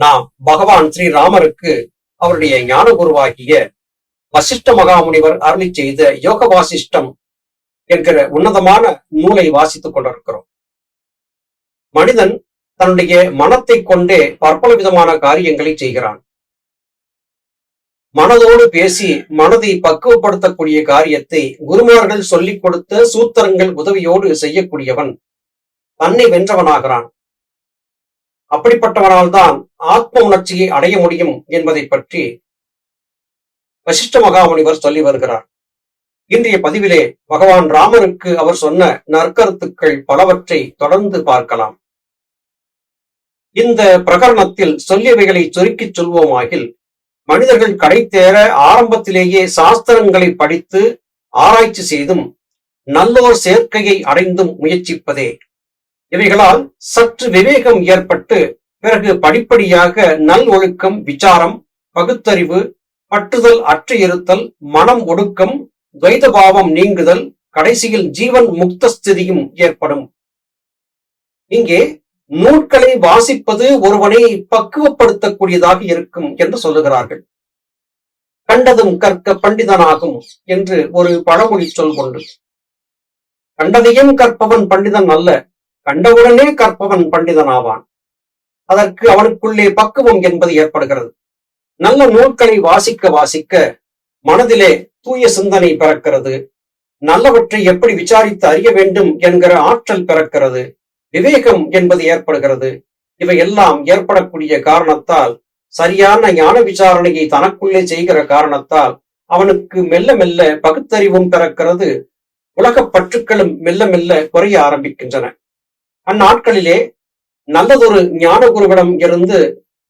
நாம் பகவான் ஸ்ரீ ராமருக்கு அவருடைய ஞான குருவாகிய வசிஷ்ட மகாமுனிவர் அருளி செய்த யோக வாசிஷ்டம் என்கிற உன்னதமான நூலை வாசித்துக் கொண்டிருக்கிறோம். மனிதன் தன்னுடைய மனத்தை கொண்டே பற்பல விதமான காரியங்களை செய்கிறான். மனதோடு பேசி மனதை பக்குவப்படுத்தக்கூடிய காரியத்தை குருமார்கள் சொல்லிக் கொடுத்த சூத்திரங்கள் உதவியோடு செய்யக்கூடியவன் தன்னை வென்றவனாகிறான். அப்படிப்பட்டவனால் தான் ஆத்ம உணர்ச்சியை அடைய முடியும் என்பதை பற்றி வசிஷ்ட மகாமுனிவர் சொல்லி வருகிறார். இன்றைய பதிவிலே பகவான் ராமனுக்கு அவர் சொன்ன நற்கருத்துக்கள் பலவற்றை தொடர்ந்து பார்க்கலாம். இந்த பிரகரணத்தில் சொல்லியவைகளை சுருக்கிச் சொல்வோமாகில் மனிதர்கள் கடை தேர ஆரம்பத்திலேயே சாஸ்திரங்களை படித்து ஆராய்ச்சி செய்தும் நல்லோர் சேர்க்கையை அடைந்தும் முயற்சிப்பதே இவைகளால் சற்று விவேகம் ஏற்பட்டு பிறகு படிப்படியாக நல் ஒழுக்கம் விசாரம் பகுத்தறிவு பட்டுதல் அற்று இருத்தல் மனம் ஒடுக்கம் துவைத பாவம் நீங்குதல் கடைசியில் ஜீவன் முக்த ஸ்திதியும் ஏற்படும். இங்கே நூல்களை வாசிப்பது ஒருவனை பக்குவப்படுத்தக்கூடியதாக இருக்கும் என்று சொல்லுகிறார்கள். கண்டதும் கற்க பண்டிதனாகும் என்று ஒரு பழமொழி சொல் கொண்டு கண்டதையும் கற்பவன் பண்டிதன் அல்ல கண்டவுடனே கற்பவன் பண்டிதனாவான். அதற்கு அவனுக்குள்ளே பக்குவம் என்பது ஏற்படுகிறது. நல்ல நூல்களை வாசிக்க வாசிக்க மனதிலே தூய சிந்தனை பிறக்கிறது. நல்லவற்றை எப்படி விசாரித்து அறிய வேண்டும் என்கிற ஆற்றல் பிறக்கிறது. விவேகம் என்பது ஏற்படுகிறது. இவை எல்லாம் ஏற்படக்கூடிய காரணத்தால் சரியான ஞான விசாரணையை தனக்குள்ளே செய்கிற காரணத்தால் அவனுக்கு மெல்ல மெல்ல பகுத்தறிவும் பிறக்கிறது. உலகப் பற்றுக்களும் மெல்ல மெல்ல குறைய ஆரம்பிக்கின்றன. அந்நாட்களிலே நல்லதொரு ஞான குருவிடம் இருந்து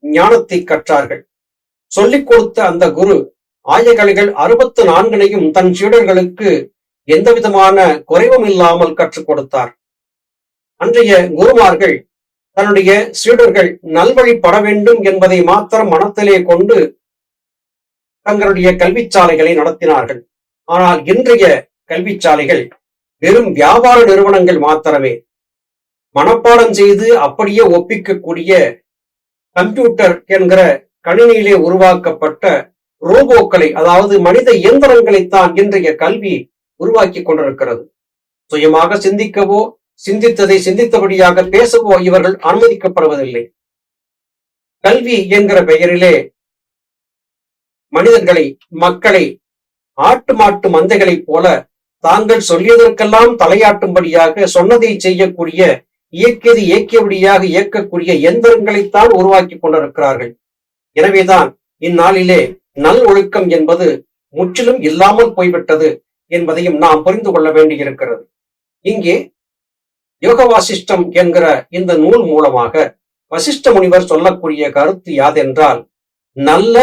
ஞானத்தை கற்றார்கள். சொல்லிக் கொடுத்த அந்த குரு ஆயகலைகள் அறுபத்து நான்கினையும் தன் சீடர்களுக்கு எந்த விதமான குறைவும் இல்லாமல் கற்றுக் கொடுத்தார். அன்றைய குருமார்கள் தன்னுடைய சீடர்கள் நல்வழிப்பட வேண்டும் என்பதை மாத்திரம் மனத்திலே கொண்டு தங்களுடைய கல்விச்சாலைகளை நடத்தினார்கள். ஆனால் இன்றைய கல்விச்சாலைகள் வெறும் வியாபார நிறுவனங்கள் மாத்திரமே. மனப்பாடம் செய்து அப்படியே ஒப்பிக்கக்கூடிய கம்ப்யூட்டர் என்கிற கணினியிலே உருவாக்கப்பட்ட ரோபோக்களை அதாவது மனித இயந்திரங்களைத்தான் இன்றைய கல்வி உருவாக்கி கொண்டிருக்கிறது. சுயமாக சிந்திக்கவோ சிந்தித்ததை சிந்தித்தபடியாக பேசவோ இவர்கள் அனுமதிக்கப்படுவதில்லை. கல்வி என்கிற பெயரிலே மனிதர்களை மக்களை ஆட்டு மாட்டு மந்தைகளைப் போல தாங்கள் சொல்லியதற்கெல்லாம் தலையாட்டும்படியாக சொன்னதை செய்யக்கூடிய இயக்கியது இயக்கியபடியாக இயக்கக்கூடிய எந்திரங்களைத்தான் உருவாக்கி கொண்டிருக்கிறார்கள். எனவேதான் இந்நாளிலே நல் ஒழுக்கம் என்பது முற்றிலும் இல்லாமல் போய்விட்டது என்பதையும் நாம் புரிந்து கொள்ள வேண்டியிருக்கிறது. இங்கே யோக வாசிஷ்டம் என்கிற இந்த நூல் மூலமாக வசிஷ்ட முனிவர் சொல்லக்கூடிய கருத்து யாதென்றால் நல்ல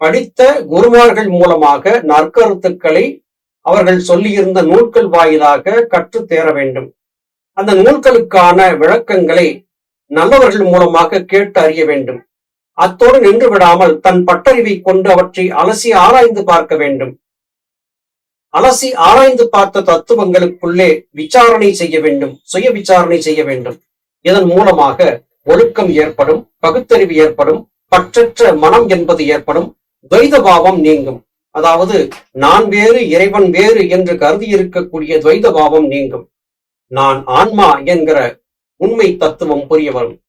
படித்த குருமார்கள் மூலமாக நற்கருத்துக்களை அவர்கள் சொல்லியிருந்த நூல்கள் வாயிலாக கற்று தேர வேண்டும். அந்த நூல்களுக்கான விளக்கங்களை நல்லவர்கள் மூலமாக கேட்டு அறிய வேண்டும். அத்தோடு நின்று விடாமல் தன் பட்டறிவை கொண்டு அவற்றை அலசி ஆராய்ந்து பார்க்க வேண்டும். அலசி ஆராய்ந்து பார்த்த தத்துவங்களுக்குள்ளே விசாரணை செய்ய வேண்டும் சுய விசாரணை செய்ய வேண்டும். இதன் மூலமாக ஒழுக்கம் ஏற்படும் பகுத்தறிவு ஏற்படும் பற்றற்ற மனம் என்பது ஏற்படும் துவைத பாவம் நீங்கும். அதாவது நான் வேறு இறைவன் வேறு என்று கருதி இருக்கக்கூடிய துவைத பாவம் நீங்கும். நான் ஆன்மா என்கிற உண்மை தத்துவம் புரிய வரும்.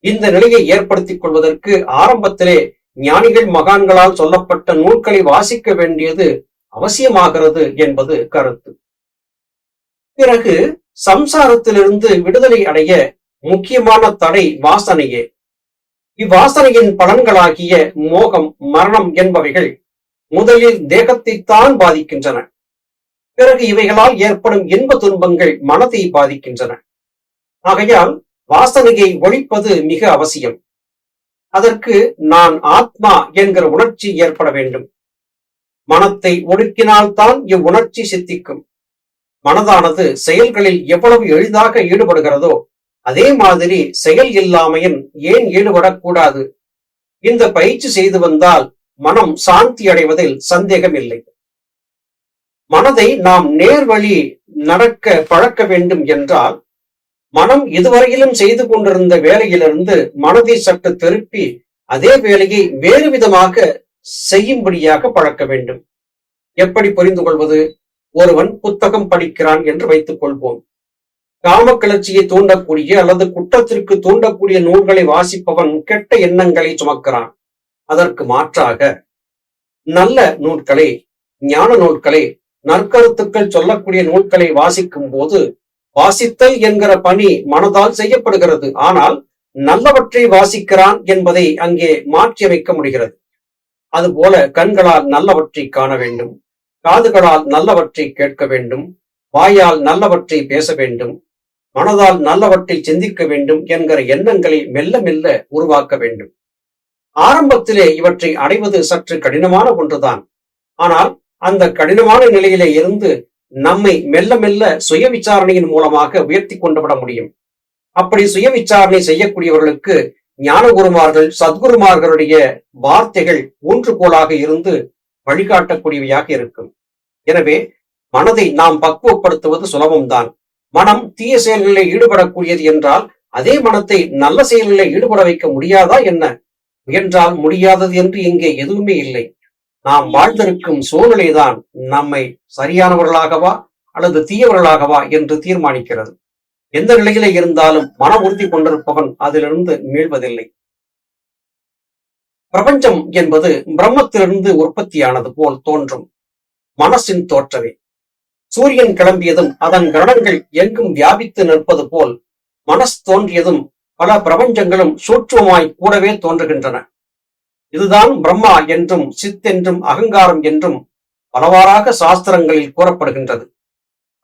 இந்த நிலையை ஏற்படுத்திக் கொள்வதற்கு ஆரம்பத்திலே ஞானிகள் மகான்களால் சொல்லப்பட்ட நூல்களை வாசிக்க வேண்டியது அவசியமாகிறது என்பது கருத்து. பிறகு சம்சாரத்திலிருந்து விடுதலை அடைய முக்கியமான தடை வாசனையே. இவ்வாசனையின் பலன்களாகிய மோகம் மரணம் என்பவைகள் முதலில் தேகத்தைத்தான் பாதிக்கின்றன. பிறகு இவைகளால் ஏற்படும் இன்ப துன்பங்கள் மனதை பாதிக்கின்றன. ஆகையால் வாசனையை ஒழிப்பது மிக அவசியம். அதற்கு நான் ஆத்மா என்கிற உணர்ச்சி ஏற்பட வேண்டும். மனத்தை ஒடுக்கினால்தான் இவ்வுணர்ச்சி சித்திக்கும். மனதானது செயல்களில் எவ்வளவு எளிதாக ஈடுபடுகிறதோ அதே மாதிரி செயல் இல்லாமையின் ஏன் ஈடுபடக்கூடாது? இந்த பயிற்சி செய்து வந்தால் மனம் சாந்தி அடைவதில் சந்தேகம் இல்லை மனதை நாம் நேர்வழி நடக்க பழக்க வேண்டும் என்றால் மனம் இதுவரையிலும் செய்து கொண்டிருந்த வேலையிலிருந்து மனதை சற்று திருப்பி அதே வேலையை வேறு விதமாக செய்யும்படியாக பழக்க வேண்டும். எப்படி புரிந்து கொள்வது? ஒருவன் புத்தகம் படிக்கிறான் என்று வைத்துக் கொள்வோம். காம கிளர்ச்சியை தூண்டக்கூடிய அல்லது குற்றத்திற்கு தூண்டக்கூடிய நூல்களை வாசிப்பவன் கெட்ட எண்ணங்களை சுமக்கிறான். அதற்கு மாற்றாக நல்ல நூல்களை ஞான நூல்களை நற்கருத்துக்கள் சொல்லக்கூடிய நூல்களை வாசிக்கும் போது வாசித்தல் என்கிற பணி மனதால் செய்யப்படுகிறது. ஆனால் நல்லவற்றை வாசிக்கிறான் என்பதை அங்கே மாற்றியமைக்க முடிகிறது. அதுபோல கண்களால் நல்லவற்றை காண வேண்டும். காதுகளால் நல்லவற்றை கேட்க வேண்டும். வாயால் நல்லவற்றை பேச வேண்டும். மனதால் நல்லவற்றை சிந்திக்க வேண்டும் என்கிற எண்ணங்களை மெல்ல மெல்ல உருவாக்க வேண்டும். ஆரம்பத்திலே இவற்றை அடைவது சற்று கடினமான ஒன்றுதான். ஆனால் அந்த கடினமான நிலையிலே இருந்து நம்மை மெல்ல மெல்ல சுய விசாரணையின் மூலமாக உயர்த்தி கொண்டு விட முடியும். அப்படி சுய விசாரணை செய்யக்கூடியவர்களுக்கு ஞான குருமார்கள் சத்குருமார்களுடைய வார்த்தைகள் ஊன்றுகோலாக இருந்து வழிகாட்டக்கூடியவையாக இருக்கும். எனவே மனதை நாம் பக்குவப்படுத்துவது சுலபம்தான். மனம் தீய செயல்களில் ஈடுபடக்கூடியது என்றால் அதே மனத்தை நல்ல செயல்களில் ஈடுபட வைக்க முடியாதா என்ன? முயன்றால் முடியாதது என்று இங்கே எதுவுமே இல்லை. நாம் வாழ்ந்திருக்கும் சூழ்நிலைதான் நம்மை சரியானவர்களாகவா அல்லது தீயவர்களாகவா என்று தீர்மானிக்கிறது. எந்த நிலையில இருந்தாலும் மன உறுதி கொண்டிருப்பவன் அதிலிருந்து மீள்வதில்லை. பிரபஞ்சம் என்பது பிரம்மத்திலிருந்து உற்பத்தியானது போல் தோன்றும். மனசின் தோற்றமே. சூரியன் கிளம்பியதும் அதன் கிரணங்கள் எங்கும் வியாபித்து நிற்பது போல் மனஸ் தோன்றியதும் பல பிரபஞ்சங்களும் சூட்சமாய் கூடவே தோன்றுகின்றன. இதுதான் பிரம்மா என்றும் சித் என்றும் அகங்காரம் என்றும் பலவாறாக சாஸ்திரங்களில் கூறப்படுகின்றது.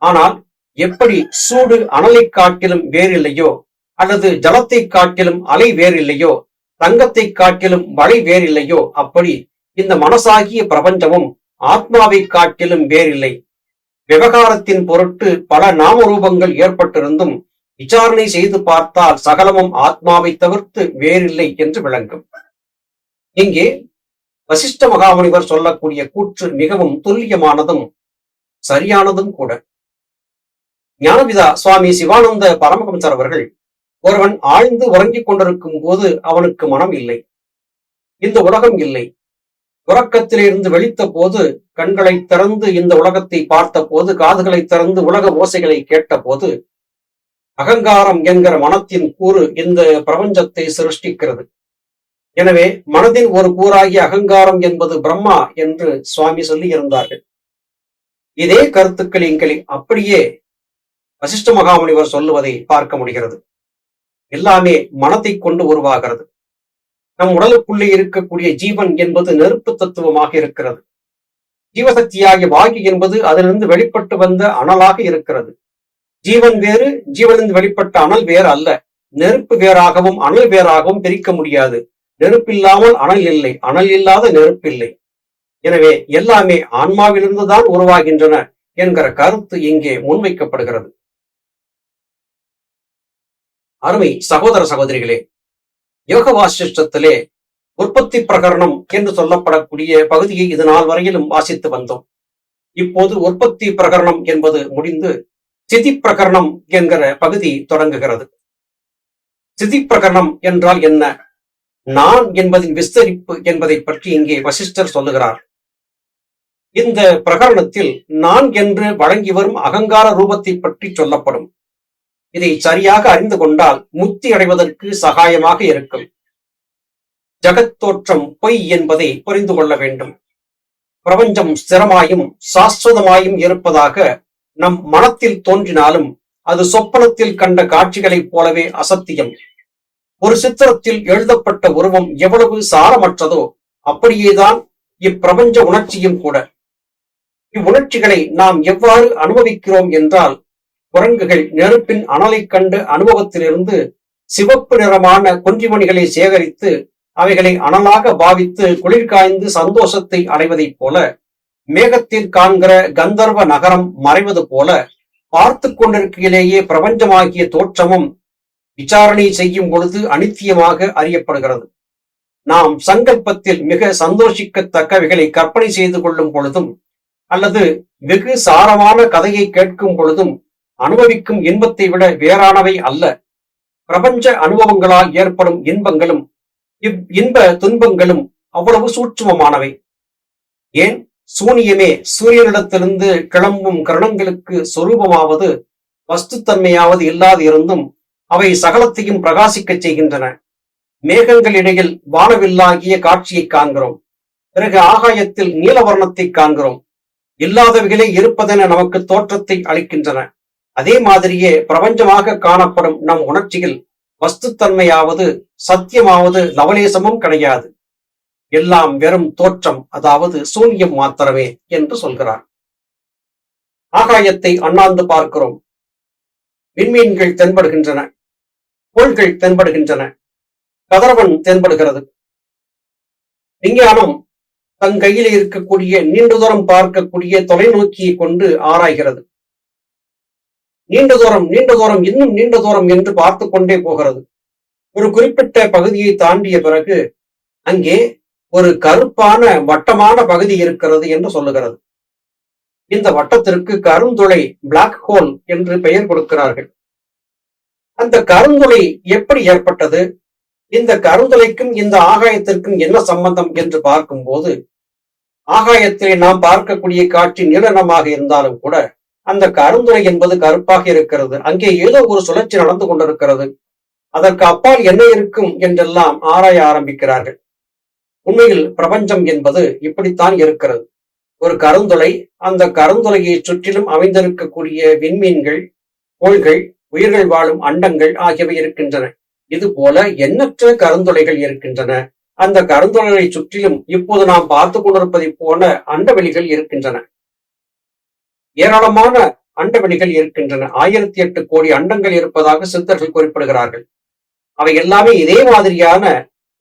ஆனால் எப்படி சூடு அனலை காட்டிலும் வேறில்லையோ அல்லது ஜலத்தை காட்டிலும் அலை வேறில்லையோ தங்கத்தை காட்டிலும் மழை வேறில்லையோ அப்படி இந்த மனசாகிய பிரபஞ்சமும் ஆத்மாவை காட்டிலும் வேறில்லை. விவகாரத்தின் பொருட்டு பல நாம ரூபங்கள் ஏற்பட்டிருந்தும் விசாரணை செய்து பார்த்தால் சகலமும் ஆத்மாவை தவிர்த்து வேறில்லை என்று விளங்கும். இங்கே வசிஷ்ட மகாமுனிவர் சொல்லக்கூடிய கூற்று மிகவும் துல்லியமானதும் சரியானதும் கூட. ஞானபிதா சுவாமி சிவானந்த பரமஹம்சர் அவர்கள் ஒருவன் ஆழ்ந்து உறங்கிக் கொண்டிருக்கும் போது அவனுக்கு மனம் இல்லை. இந்த உலகம் இல்லை. உறக்கத்திலிருந்து வெளித்த போது கண்களை திறந்து இந்த உலகத்தை பார்த்த போது காதுகளை திறந்து உலக ஓசைகளை கேட்ட போது அகங்காரம் என்கிற மனத்தின் கூறு இந்த பிரபஞ்சத்தை சிருஷ்டிக்கிறது. எனவே மனதின் ஒரு கூறாகிய அகங்காரம் என்பது பிரம்மா என்று சுவாமி சொல்லி இருந்தார்கள். இதே கருத்துக்கள் எங்களை அப்படியே வசிஷ்ட மகாமுனிவர் சொல்லுவதை பார்க்க முடிகிறது. எல்லாமே மனத்தை கொண்டு உருவாகிறது. நம் உடலுக்குள்ளே இருக்கக்கூடிய ஜீவன் என்பது நெருப்பு தத்துவமாக இருக்கிறது. ஜீவசக்தியாகிய வாகி என்பது அதிலிருந்து வெளிப்பட்டு வந்த அனலாக இருக்கிறது. ஜீவன் வேறு ஜீவனிலிருந்து வெளிப்பட்ட அனல் வேறு அல்ல. நெருப்பு வேறாகவும் அனல் வேறாகவும் பிரிக்க முடியாது. நெருப்பில்லாமல் அனல் இல்லை. அனல் இல்லாத நெருப்பில்லை. எனவே எல்லாமே ஆன்மாவிலிருந்து தான் உருவாகின்றன என்கிற கருத்து இங்கே முன்வைக்கப்படுகிறது. அருமை சகோதர சகோதரிகளே யோக வாசிஷ்டத்திலே உற்பத்தி பிரகரணம் என்று சொல்லப்படக்கூடிய பகுதியை இது நாள் வரையிலும் வாசித்து வந்தோம். இப்போது உற்பத்தி பிரகரணம் என்பது முடிந்து சிதி பிரகரணம் என்கிற பகுதி தொடங்குகிறது. சிதி பிரகரணம் என்றால் என்ன? நான் என்பதின் விஸ்தரிப்பு என்பதை பற்றி இங்கே வசிஷ்டர் சொல்லுகிறார். இந்த பிரகரணத்தில் நான் என்று வழங்கி வரும் அகங்கார ரூபத்தை பற்றி சொல்லப்படும். இதை சரியாக அறிந்து கொண்டால் முத்தி அடைவதற்கு சகாயமாக இருக்கும். ஜகத்தோற்றம் பொய் என்பதை புரிந்து கொள்ள வேண்டும். பிரபஞ்சம் ஸ்திரமாயும் சாஸ்வதமாயும் இருப்பதாக நம் மனத்தில் தோன்றினாலும் அது சொப்பனத்தில் கண்ட காட்சிகளைப் போலவே அசத்தியம். ஒரு சித்திரத்தில் எழுதப்பட்ட உருவம் எவ்வளவு சாரமற்றதோ அப்படியேதான் இப்பிரபஞ்ச உணர்ச்சியும் கூட. இவ்வுணர்ச்சிகளை நாம் எவ்வாறு அனுபவிக்கிறோம் என்றால் குரங்குகள் நெருப்பின் அனலை கண்டு அனுபவத்திலிருந்து சிவப்பு நிறமான கொன்றிமணிகளை சேகரித்து அவைகளை அனலாக பாவித்து குளிர் காய்ந்து சந்தோஷத்தை அடைவதைப் போல மேகத்தில் காண்கிற கந்தர்வ நகரம் மறைவது போல பார்த்து கொண்டிருக்கையிலேயே பிரபஞ்சமாகிய தோற்றமும் விசாரணை செய்யும் பொழுது அனித்தியமாக அறியப்படுகிறது. நாம் சங்கல்பத்தில் மிக சந்தோஷிக்கத்தக்கவைகளை கற்பனை செய்து கொள்ளும் பொழுதும் அல்லது வெகு சாரமான கதையை கேட்கும் பொழுதும் அனுபவிக்கும் இன்பத்தை விட வேறானவை அல்ல. பிரபஞ்ச அனுபவங்களால் ஏற்படும் இன்பங்களும் இவ் இன்ப துன்பங்களும் அவ்வளவு சூட்சுமமானவை. ஏன்? சூனியமே சூரியனிடத்திலிருந்து கிளம்பும் கரணங்களுக்கு சொரூபமாவது வஸ்துத்தன்மையாவது இல்லாது இருந்தும் அவை சகலத்தையும் பிரகாசிக்கச் செய்கின்றன. மேகங்கள் இடையில் வானவில்லாகிய காட்சியை காண்கிறோம். பிறகு ஆகாயத்தில் நீலவர்ணத்தை காண்கிறோம். இல்லாதவைகளே இருப்பதென நமக்கு தோற்றத்தை அளிக்கின்றன. அதே மாதிரியே பிரபஞ்சமாக காணப்படும் நம் உணர்ச்சியில் வஸ்துத்தன்மையாவது சத்தியமாவது லவலேசமும் கிடையாது. எல்லாம் வெறும் தோற்றம் அதாவது சூன்யம் மாத்திரமே என்று சொல்கிறார். ஆகாயத்தை அண்ணாந்து பார்க்கிறோம். விண்மீன்கள் தென்படுகின்றன. கோள்கள் தென்படுகின்றன. கதிரவன் தென்படுகிறது. விஞ்ஞானம் தன் கையில் இருக்கக்கூடிய நீண்ட தூரம் பார்க்கக்கூடிய தொலைநோக்கியை கொண்டு ஆராய்கிறது. நீண்ட தூரம் நீண்ட தூரம் இன்னும் நீண்ட தூரம் என்று பார்த்து கொண்டே போகிறது. ஒரு குறிப்பிட்ட பகுதியை தாண்டிய பிறகு அங்கே ஒரு கருப்பான வட்டமான பகுதி இருக்கிறது என்று சொல்லுகிறது. இந்த வட்டத்திற்கு கருந்துளை பிளாக் ஹோல் என்று பெயர் கொடுக்கிறார்கள். அந்த கருந்துளை எப்படி ஏற்பட்டது? இந்த கருந்துளைக்கும் இந்த ஆகாயத்திற்கும் என்ன சம்பந்தம் என்று பார்க்கும்போது ஆகாயத்திலே நாம் பார்க்கக்கூடிய காட்சி நீளனமாக இருந்தாலும் கூட அந்த கருந்துளை என்பது கருப்பாக இருக்கிறது. அங்கே ஏதோ ஒரு சுழற்சி நடந்து கொண்டிருக்கிறது. அதற்கு அப்பால் என்ன இருக்கும் என்றெல்லாம் ஆராய ஆரம்பிக்கிறார்கள். உண்மையில் பிரபஞ்சம் என்பது இப்படித்தான் இருக்கிறது. ஒரு கருந்துளை அந்த கருந்துளையை சுற்றிலும் அமைந்திருக்கக்கூடிய விண்மீன்கள் கோள்கள் உயிர்கள் வாழும் அண்டங்கள் ஆகியவை இருக்கின்றன. இது போல எண்ணற்ற கருந்துளைகள் இருக்கின்றன. அந்த கருந்துளைகளை சுற்றிலும் இப்போது நாம் பார்த்து கொண்டிருப்பதை போல அண்டவெளிகள் இருக்கின்றன. ஏராளமான அண்டவெளிகள் இருக்கின்றன. ஆயிரத்தி எட்டு கோடி அண்டங்கள் இருப்பதாக சித்தர்கள் குறிப்பிடுகிறார்கள். அவை எல்லாமே இதே மாதிரியான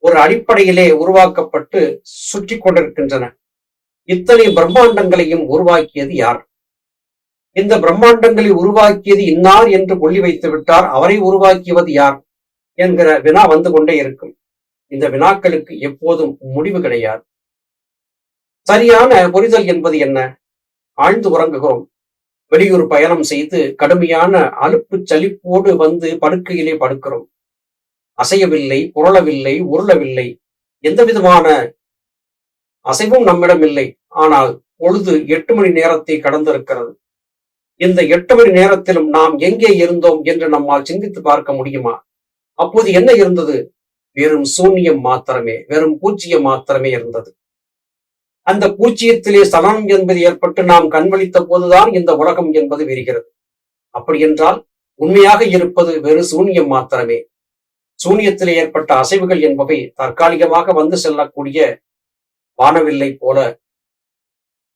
ஒரு அடிப்படையிலே உருவாக்கப்பட்டு சுற்றி கொண்டிருக்கின்றன. இத்தனை பிரம்மாண்டங்களையும் உருவாக்கியது யார்? இந்த பிரம்மாண்டங்களை உருவாக்கியது இன்னார் என்று கொள்ளி வைத்து விட்டார். அவரை உருவாக்கியவது யார் என்கிற வினா வந்து கொண்டே இருக்கும். இந்த வினாக்களுக்கு எப்போதும் முடிவு கிடையாது. சரியான புரிதல் என்பது என்ன? ஆழ்ந்து உறங்குகிறோம். வெளியூர் பயணம் செய்து கடுமையான அலுப்பு சலிப்போடு வந்து படுக்கையிலே படுக்கிறோம். அசையவில்லை புரளவில்லை உருளவில்லை. எந்த விதமான அசைவும் நம்மிடம் இல்லை ஆனால் பொழுது எட்டு மணி நேரத்தை கடந்திருக்கிறது. இந்த எட்டு மணி நேரத்திலும் நாம் எங்கே இருந்தோம் என்று நம்மால் சிந்தித்து பார்க்க முடியுமா? அப்போது என்ன இருந்தது? வெறும் சூன்யம் மாத்திரமே வெறும் பூச்சியம் மாத்திரமே இருந்தது. அந்த பூச்சியத்திலே சலனம் என்பது ஏற்பட்டு நாம் கண்வழித்த போதுதான் இந்த உலகம் என்பது விரிகிறது. அப்படி என்றால் உண்மையாக இருப்பது வெறும் சூன்யம் மாத்திரமே. சூன்யத்திலே ஏற்பட்ட அசைவுகள் என்பவை தற்காலிகமாக வந்து செல்லக்கூடிய வானவில்லை போல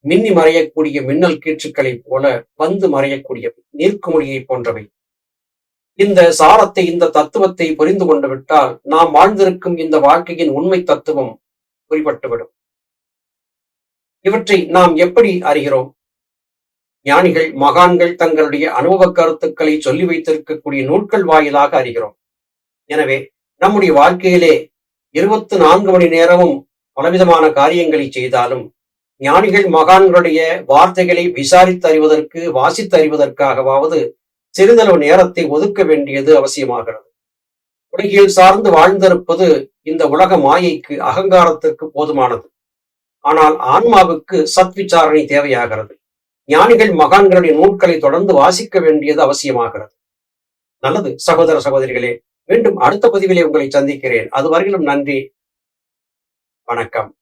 மின்னி மறையக்கூடிய மின்னல் கீற்றுக்களைப் போல வந்து மறையக்கூடியவை நீர்க்குமொழியை போன்றவை. இந்த சாரத்தை இந்த தத்துவத்தை புரிந்து கொண்டு விட்டால் நாம் வாழ்ந்திருக்கும் இந்த வாழ்க்கையின் உண்மை தத்துவம் குறிப்பட்டுவிடும் இவற்றை நாம் எப்படி அறிகிறோம்? ஞானிகள் மகான்கள் தங்களுடைய அனுபவ கருத்துக்களை சொல்லி வைத்திருக்கக்கூடிய நூல்கள் வாயிலாக அறிகிறோம். எனவே நம்முடைய வாழ்க்கையிலே இருபத்தி நான்கு மணி நேரமும் பலவிதமான காரியங்களை செய்தாலும் ஞானிகள் மகான்களுடைய வார்த்தைகளை விசாரித்து அறிவதற்கு வாசித்து அறிவதற்காகவாவது சிறிதளவு நேரத்தை ஒதுக்க வேண்டியது அவசியமாகிறது. உலகில் சார்ந்து வாழ்ந்திருப்பது இந்த உலக மாயைக்கு அகங்காரத்திற்கு போதுமானது. ஆனால் ஆன்மாவுக்கு சத் விசாரணை தேவையாகிறது. ஞானிகள் மகான்களுடைய நூல்களை தொடர்ந்து வாசிக்க வேண்டியது அவசியமாகிறது. நல்லது சகோதர சகோதரிகளே மீண்டும் அடுத்த பதிவிலே உங்களை சந்திக்கிறேன். அதுவரையிலும் நன்றி. வணக்கம்.